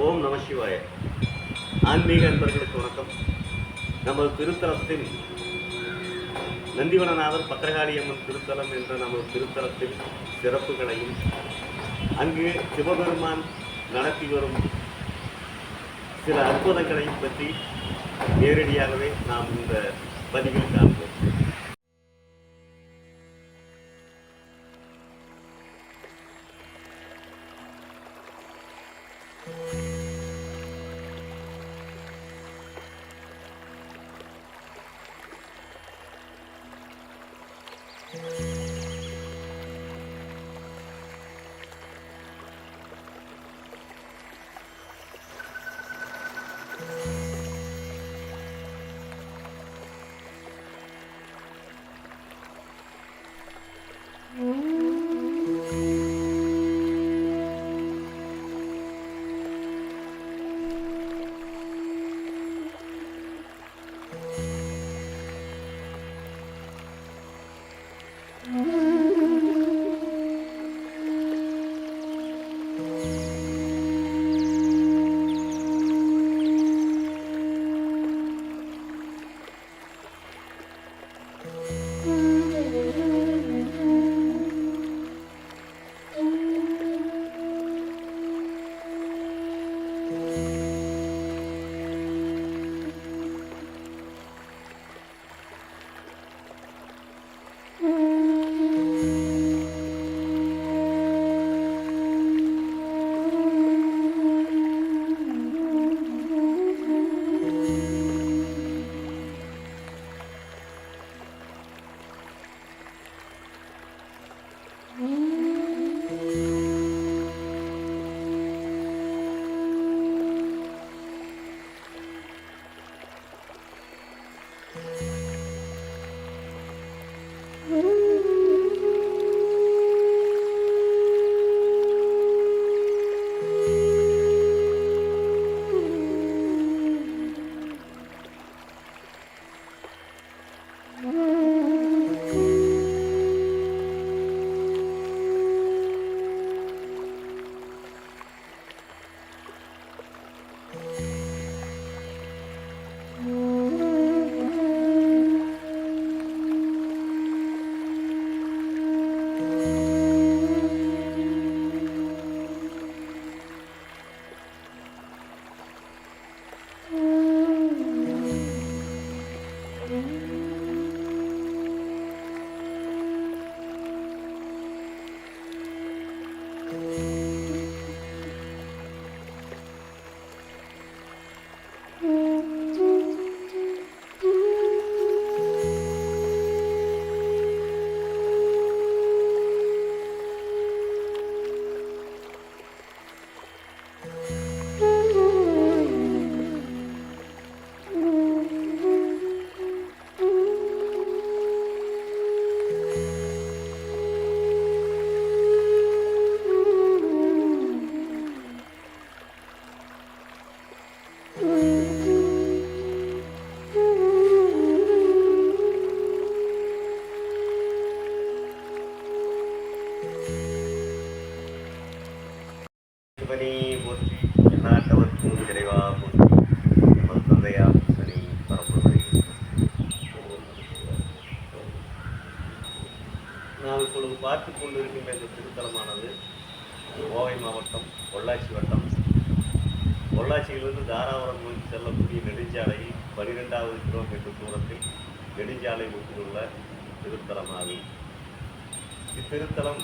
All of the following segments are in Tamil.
ஓம் நம சிவாய. ஆன்மீக அன்பர்களுக்கு வணக்கம். நமது திருத்தலத்தில் நந்திவனநாதர் பத்திரகாளியம்மன் திருத்தலம் என்ற நமது திருத்தலத்தில் சிறப்புகளையும் அங்கு சிவபெருமான் நடத்தி வரும் சில அற்புதங்களையும் பற்றி நேரடியாகவே நாம் இந்த பதிவில் காண்போம். Mm-hmm. Mm-hmm. நாம் இப்பொழுது பார்த்து கொண்டிருக்கின்ற இந்த திருத்தலமானது கோவை மாவட்டம் பொள்ளாச்சி வட்டம். பொள்ளாச்சியிலிருந்து தாராபுரம் நோக்கி செல்லக்கூடிய நெடுஞ்சாலையில் பனிரெண்டாவது கிலோமீட்டர் தூரத்தில் நெடுஞ்சாலை ஒட்டியுள்ள திருத்தலமாகும். இத்திருத்தலம்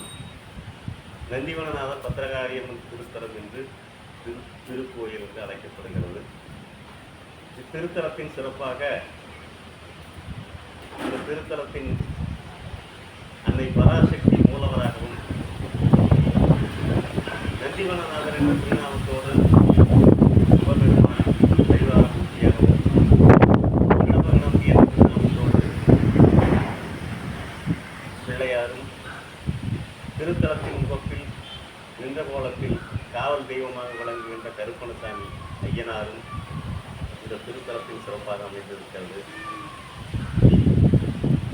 நந்திவனநாத பத்திரகாரியம்மன் திருத்தலம் என்று திரு திருக்கோயில் என்று அழைக்கப்படுகிறது. இத்திருத்தலத்தின் சிறப்பாக இந்த திருத்தலத்தின் அன்னை பராசக்தி மூலவராகவும் நந்திவனநாதர் என்ற திருநாமத்தோடு பிள்ளையாரும் திருத்தலத்தின் முகப்பில் நின்ற கோலத்தில் காவல் தெய்வமாக விளங்குகின்ற கருப்பணசாமி ஐயனாரும் இந்த திருத்தலத்தின் சிறப்பாக அமைந்திருக்கிறது.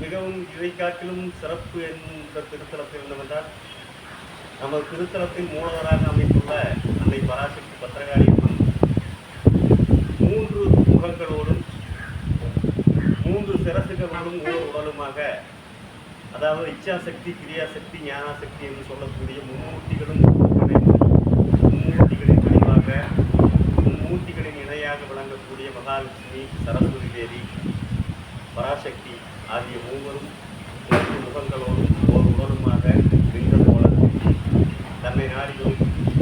மிகவும் இதை காட்டிலும் சிறப்பு என்ற திருத்தலத்தில் என்னவென்றால் நமது திருத்தலத்தின் மூலவராக அமைத்துள்ள அன்னை பராசக்தி பத்திரகாளி மூன்று முகங்களோடும் மூன்று சிறசுகளோடும் ஒரு உடலுமாக அதாவது இச்சாசக்தி கிரியாசக்தி ஞானாசக்தி என்று சொல்லக்கூடிய மும்மூர்த்திகளும் மும்மூர்த்திகளின் விளைவாக மும்மூர்த்திகளின் இணையாக விளங்கக்கூடிய மகாலட்சுமி சரஸ்வதி தேவி பராசக்தி ஆகிய மூவரும் இரண்டு முகங்களோடும் ஓர் உடலுமாக நின்ற கோலத்தில் தன்னை நாடியும்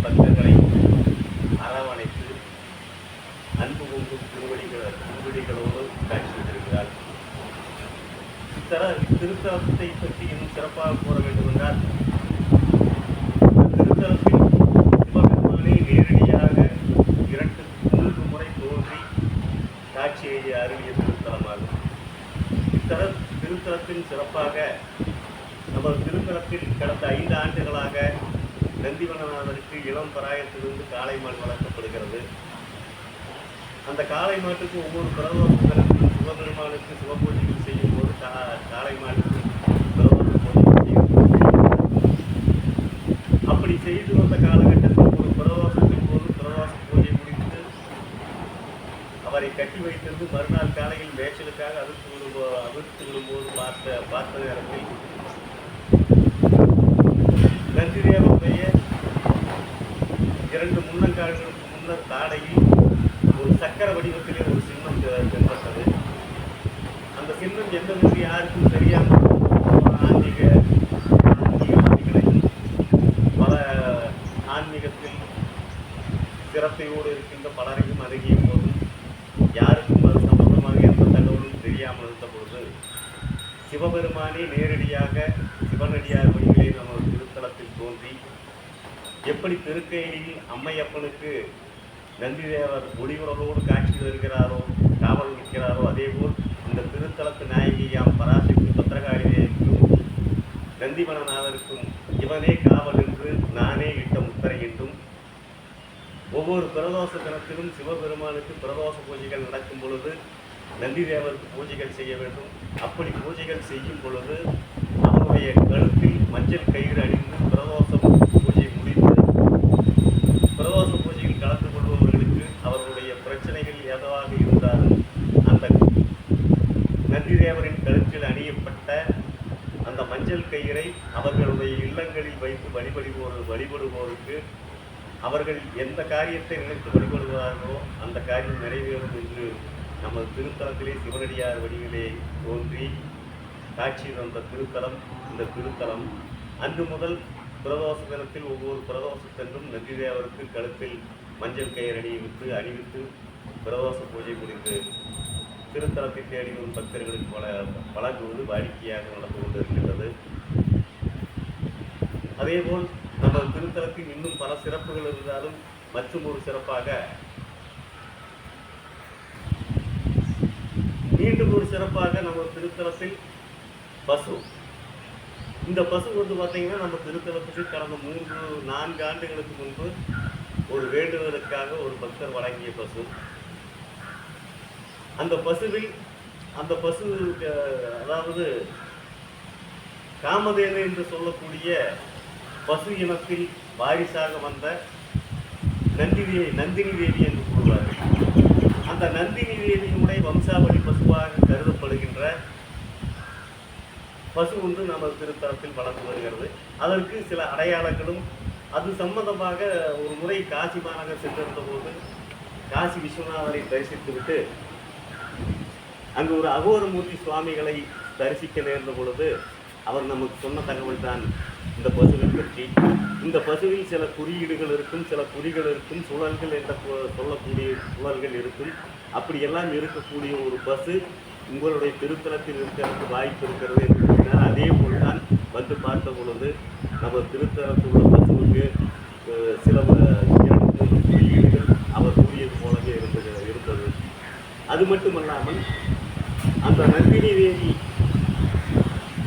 பக்தர்களை அரவணைத்து அன்பு பொங்கும் திருவடிகள் திருவடிகளோடு காட்சி தருகிறார் இத்தர திருத்தலத்தை பற்றி இன்னும் சிறப்பாக கூற வேண்டும் என்றால் திருத்தலத்தில் நேரடியாக இரண்டு மூன்று முறை தோன்றி காட்சியை அருளிய திருத்தலமாகும். இத்தல திருத்தலத்தின் சிறப்பாக நமது திருத்தலத்தில் கடந்த ஐந்து ஆண்டுகளாக நந்திவனநாதருக்கு இளம் பராயத்திலிருந்து காளை மாடு வளர்க்கப்படுகிறது. அந்த காளை மாட்டுக்கு ஒவ்வொரு பிரதோஷத்திலும் சிவபெருமானுக்கு சிவபூஜைகள் செய்யும் போது கா- காளை மாட்டுக்கு அப்படி செய்து வந்த காலகட்டத்தில் ஒரு பிரதோஷத்தின் போது பிரதோஷ பூஜை முடித்து அவரை கட்டி வைத்திருந்து மறுநாள் காலையில் மேய்ச்சலுக்காக அவிழ்த்து விடும்போ அவிழ்த்து விடும்போது பார்த்த பார்த்த நேரத்தில் நந்திதேவனுடைய இரண்டு முன்னங்கால்களுக்கு முன்னர் தாடையில் ஒரு சக்கர வடிவத்திலே ஒரு சின்னம் தென்பட்டது. அந்த சின்னம் என்னவென்று யாருக்கும் தெரியாமல் ஆன்மீக ஆன்மீகவாதிகளையும் பல ஆன்மீகத்தில் சிரத்தையோடு இருக்கின்ற பலரையும் அணுகிய போதும் யாருக்கும் அது சம்பந்தமாக எந்த தகவலும் தெரியாமல் இருந்த பொழுது சிவபெருமானே நேரடியாக சிவனடியார் வழியிலே நம்ம திருத்தலத்தில் தோன்றி எப்படி திருக்கையில் அம்மையப்பனுக்கு நந்திதேவர் ஒளிவுறவோடு காட்சி தருகிறாரோ காவல் நிற்கிறாரோ அதேபோல் இந்த திருத்தலத்து நாயகியாம் பராசக்தி பத்திரகாளி தேவிக்கும் நந்திவனநாதருக்கும் இவனே காவல் என்று நானே இட்ட முத்திரை என்றும் ஒவ்வொரு பிரதோஷ தினத்திலும் சிவபெருமானுக்கு பிரதோஷ பூஜைகள் நடக்கும் பொழுது நந்திதேவருக்கு பூஜைகள் செய்ய வேண்டும். அப்படி பூஜைகள் செய்யும் பொழுது அவருடைய கழுத்தில் மஞ்சள் கயிறு அணிந்து பிரதோஷம் பூஜை முடித்து பிரதோஷ பூஜையில் கலந்து கொள்பவர்களுக்கு அவர்களுடைய பிரச்சனைகள் எதுவாக இருந்தாலும் அந்த நந்திதேவரின் கழுத்தில் அணியப்பட்ட அந்த மஞ்சள் கயிறை அவர்களுடைய இல்லங்களில் வைத்து வழிபடுவோர் வழிபடுவோருக்கு அவர்கள் எந்த காரியத்தை நினைத்து வழிபடுகிறார்களோ அந்த காரியம் நிறைவேறும் என்று நமது திருத்தலத்திலே சிவனடியார் வடிவிலே தோன்றி காட்சி தந்த திருத்தலம் இந்த திருத்தலம். அன்று முதல் பிரதோஷ தினத்தில் ஒவ்வொரு பிரதோஷத்தன்றும் நந்திதேவருக்கு கழுத்தில் மஞ்சள் கயிறு அணிவித்து அணிவித்து பிரதோஷ பூஜை முடிந்து திருத்தலத்தை தேடி வரும் பக்தர்களுக்கு பல வழங்குவது வாடிக்கையாக நடந்து கொண்டிருக்கின்றது. அதேபோல் நமது திருத்தலத்தில் இன்னும் பல சிறப்புகள் இருந்தாலும் மற்றும் ஒரு சிறப்பாக. மீண்டும் ஒரு சிறப்பாக நம்ம திருத்தலத்தில் பசு. இந்த பசு வந்து பார்த்தீங்கன்னா நம்ம திருத்தலத்துக்கு கடந்த மூன்று நான்கு ஆண்டுகளுக்கு முன்பு ஒரு வேண்டுதலுக்காக ஒரு பக்தர் வழங்கிய பசு. அந்த பசுவில் அந்த பசு அதாவது காமதேனு என்று சொல்லக்கூடிய பசு இனத்தில் வாரிசாக வந்த நந்தினி நந்தினி தேவி என்று கூறுவார்கள் அந்த நந்தினி தேவியினுடைய வம்சாவளி பசுவாக கருதப்படுகின்ற பசு ஒன்று நமது திருத்தலத்தில் வளர்ந்து வருகிறது. அதற்கு சில அடையாளங்களும் அது சம்பந்தமாக ஒரு முறை காசி மாநகர் சென்றிருந்த போது காசி விஸ்வநாதரை தரிசித்துவிட்டு அங்கு ஒரு அகோரமூர்த்தி சுவாமிகளை தரிசிக்க நேர்ந்த பொழுது அவர் நமக்கு சொன்ன தகவல் தான். இந்த பசுவை பற்றி. இந்த பசுவில் சில குறியீடுகள் இருக்கும் சில குறிகள் இருக்கும் சுழல்கள் என்ற சொல்லக்கூடிய சுழல்கள் இருக்கும். அப்படியெல்லாம் இருக்கக்கூடிய ஒரு பசு உங்களுடைய திருத்தலத்தில் இருக்கிறதுக்கு வாய்ப்பு இருக்கிறது என்று கூறினார் அதே போல்தான் வந்து பார்த்த பொழுது நம்ம திருத்தலத்தில் உள்ள பசுவுக்கு சில இரண்டு குறியீடுகள் அவர் கூறியது போலவே இருந்தது இருந்தது. அது மட்டுமல்லாமல் அந்த நந்தினி தேவி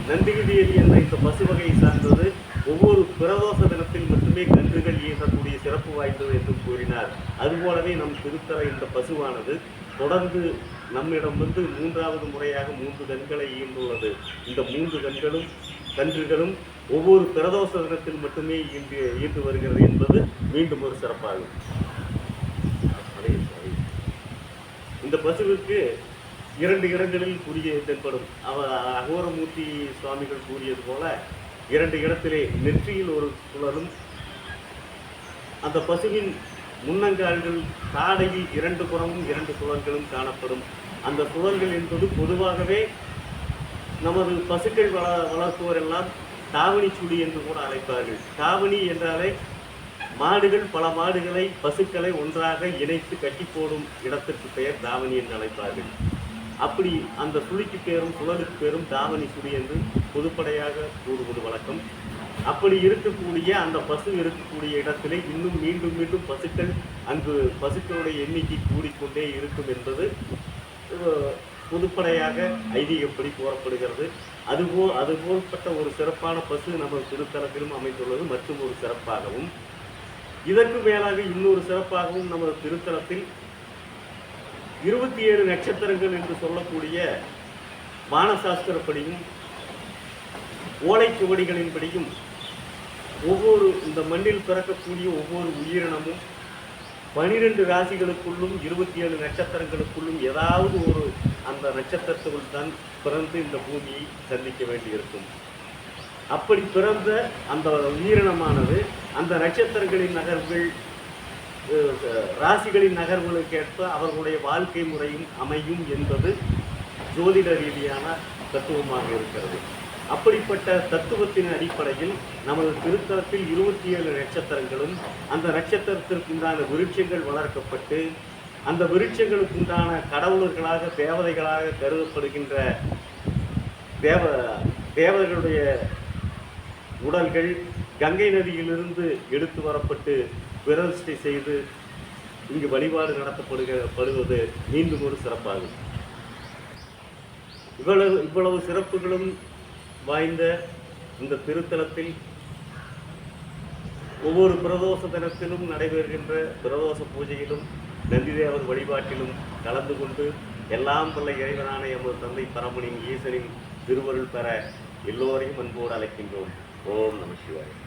நந்தினி தேவி என்ற இந்த பசு வகையை சார்ந்தது ஒவ்வொரு பிரதோஷ தினத்தில் மட்டுமே கன்றுகள் ஈசக்கூடிய சிறப்பு வாய்ந்தது என்று கூறினார். அதுபோலவே நம் திருத்தர இந்த பசுவானது தொடர்ந்து நம்மிடம் வந்து மூன்றாவது முறையாக மூன்று கண்களை ஈண்டுள்ளது இந்த மூன்று கண்களும் கன்றுகளும் ஒவ்வொரு பிரதோஷ தினத்தில் மட்டுமே ஈண்டு ஈண்டு வருகிறது என்பது மீண்டும் ஒரு சிறப்பாகும். இந்த பசுவுக்கு இரண்டு இடங்களில் கூறிய தென்படும் அவ அகோரமூர்த்தி சுவாமிகள் கூறியது போல இரண்டு இடத்திலே நெற்றியில் ஒரு சுழலும் அந்த பசுவின் முன்னங்கால்கள் தாடையில் இரண்டு புறமும் இரண்டு சுழல்களும் காணப்படும். அந்த சுழல்கள் என்பது பொதுவாகவே நமது பசுக்கள் வள வளர்ப்போரெல்லாம் தாவணி சுடி என்று கூட அழைப்பார்கள். தாவணி என்றாலே மாடுகள் பல மாடுகளை பசுக்களை ஒன்றாக இணைத்து கட்டி போடும் இடத்திற்கு பெயர் தாவணி என்று அழைப்பார்கள். அப்படி அந்த சுழிக்கு பேரும் சுழலுக்கு பேரும் தாவணி சுழி என்று பொதுப்படையாக கூறுவது வழக்கம். அப்படி இருக்கக்கூடிய அந்த பசு இருக்கக்கூடிய இடத்திலே இன்னும் மீண்டும் மீண்டும் பசுக்கள் அங்கு பசுக்களுடைய எண்ணிக்கை கூடிக்கொண்டே இருக்கும் என்பது பொதுப்படையாக ஐதீகப்படி கூறப்படுகிறது. அதுபோ அதுபோல்பட்ட ஒரு சிறப்பான பசு நமது திருத்தலத்திலும் அமைந்துள்ளது மற்றும் ஒரு சிறப்பாகவும். இதற்கு மேலாக இன்னொரு சிறப்பாகவும் நமது திருத்தலத்தில் இருபத்தி ஏழு நட்சத்திரங்கள் என்று சொல்லக்கூடிய வானசாஸ்திரப்படியும் ஓலைச்சுவடிகளின்படியும் ஒவ்வொரு இந்த மண்ணில் பிறக்கக்கூடிய ஒவ்வொரு உயிரினமும் பனிரெண்டு ராசிகளுக்குள்ளும் இருபத்தி ஏழு நட்சத்திரங்களுக்குள்ளும் ஏதாவது ஒரு அந்த நட்சத்திரத்துக்குள் தான் பிறந்து இந்த பூமியை சந்திக்க வேண்டியிருக்கும். அப்படி பிறந்த அந்த உயிரினமானது அந்த நட்சத்திரங்களின் நகர்கள் ராசிகளின் நகர்வுகளுக்கேற்ப அவர்களுடைய வாழ்க்கை முறையும் அமையும் என்பது ஜோதிட ரீதியான தத்துவமாக இருக்கிறது. அப்படிப்பட்ட தத்துவத்தின் அடிப்படையில் நமது திருத்தலத்தில் இருபத்தி ஏழு நட்சத்திரங்களும் அந்த நட்சத்திரத்திற்குண்டான விருட்சங்கள் வளர்க்கப்பட்டு அந்த விருட்சங்களுக்கு உண்டான கடவுளர்களாக தேவதைகளாக கருதப்படுகின்ற தேவ தேவர்களுடைய உடல்கள் கங்கை நதியிலிருந்து எடுத்து வரப்பட்டு பிரதிஷ்டை செய்து இங்கு வழிபாடு நடத்தப்படுகப்படுவது மீண்டும் ஒரு சிறப்பாகும். இவ்வளவு இவ்வளவு சிறப்புகளும் வாய்ந்த இந்த திருத்தலத்தில் ஒவ்வொரு பிரதோஷ தினத்திலும் நடைபெறுகின்ற பிரதோஷ பூஜையிலும் நந்திதேவர் வழிபாட்டிலும் கலந்து கொண்டு எல்லாம் வல்ல இறைவனான எமது தந்தை பரமனின் ஈசனின் திருவருள் பெற எல்லோரையும் அன்போடு அழைக்கின்றோம். ஓம் நம சிவாய்.